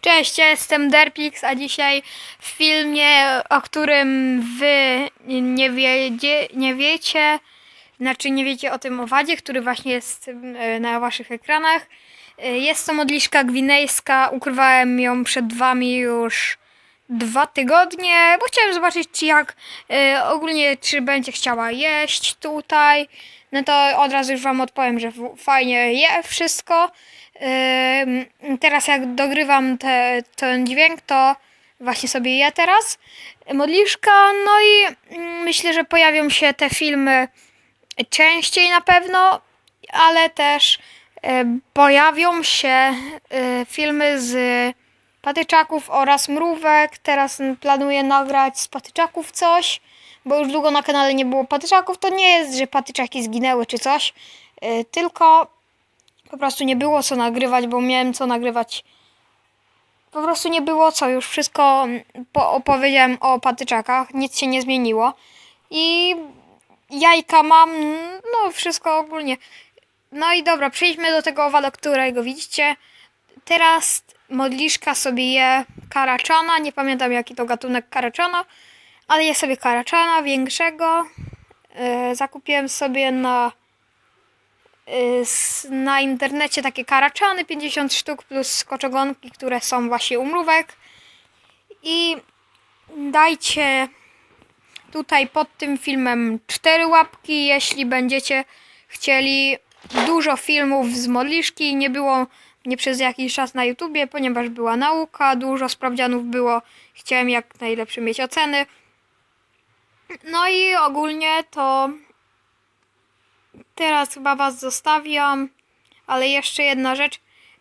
Cześć, ja jestem Derpix, a dzisiaj w filmie, o którym wy nie, wiedzie, nie wiecie, znaczy nie wiecie o tym owadzie, który właśnie jest e, na waszych ekranach. E, Jest to modliszka gwinejska, ukrywałem ją przed wami już dwa tygodnie, bo chciałem zobaczyć czy jak e, ogólnie, czy będzie chciała jeść tutaj. No to od razu już wam odpowiem, że fajnie je wszystko. Teraz jak dogrywam te, ten dźwięk, to właśnie sobie je teraz. Modliszka, no i mm, myślę, że pojawią się te filmy częściej na pewno, ale też y, pojawią się y, filmy z patyczaków oraz mrówek. Teraz planuję nagrać z patyczaków coś, bo już długo na kanale nie było patyczaków. To nie jest, że patyczaki zginęły czy coś, y, tylko po prostu nie było co nagrywać, bo miałem co nagrywać. Po prostu nie było co, już wszystko mm, po- opowiedziałem o patyczakach, nic się nie zmieniło. I jajka mam, no wszystko ogólnie. No i dobra, przejdźmy do tego owada, którego widzicie. Teraz modliszka sobie je karaczana, nie pamiętam jaki to gatunek karaczana, ale je sobie karaczana większego. Yy, zakupiłem sobie na na internecie takie karaczany 50 sztuk plus koczogonki, które są właśnie u mrówek. I dajcie tutaj pod tym filmem cztery łapki, jeśli będziecie chcieli dużo filmów z modliszki. Nie było mnie przez jakiś czas na YouTubie, ponieważ była nauka, dużo sprawdzianów było. Chciałem jak najlepsze mieć oceny. No i ogólnie to teraz chyba was zostawiam, ale jeszcze jedna rzecz.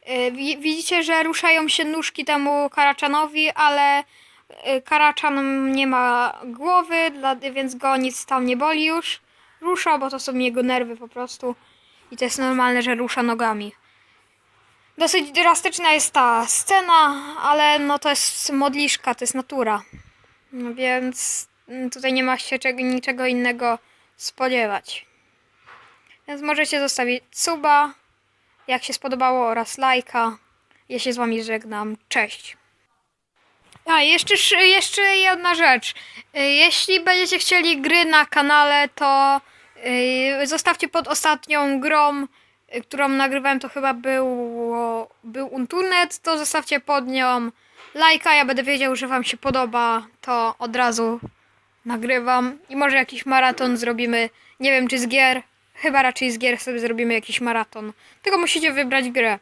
Y, wi- Widzicie, że ruszają się nóżki temu karaczanowi, ale y, karaczan nie ma głowy, więc go nic tam nie boli już. Rusza, bo to są jego nerwy po prostu. I to jest normalne, że rusza nogami. Dosyć drastyczna jest ta scena, ale no to jest modliszka, to jest natura. No więc tutaj nie ma się czego, niczego innego spodziewać. Więc możecie zostawić suba, jak się spodobało, oraz lajka. Ja się z wami żegnam. Cześć. A, jeszcze, sz- jeszcze jedna rzecz. Y, Jeśli będziecie chcieli gry na kanale, to y, zostawcie pod ostatnią grą, y, którą nagrywałem, to chyba było, był Unturnet, to zostawcie pod nią lajka. Ja będę wiedział, że wam się podoba, to od razu nagrywam. I może jakiś maraton zrobimy, nie wiem czy z gier, chyba raczej z gier sobie zrobimy jakiś maraton. Tylko musicie wybrać grę.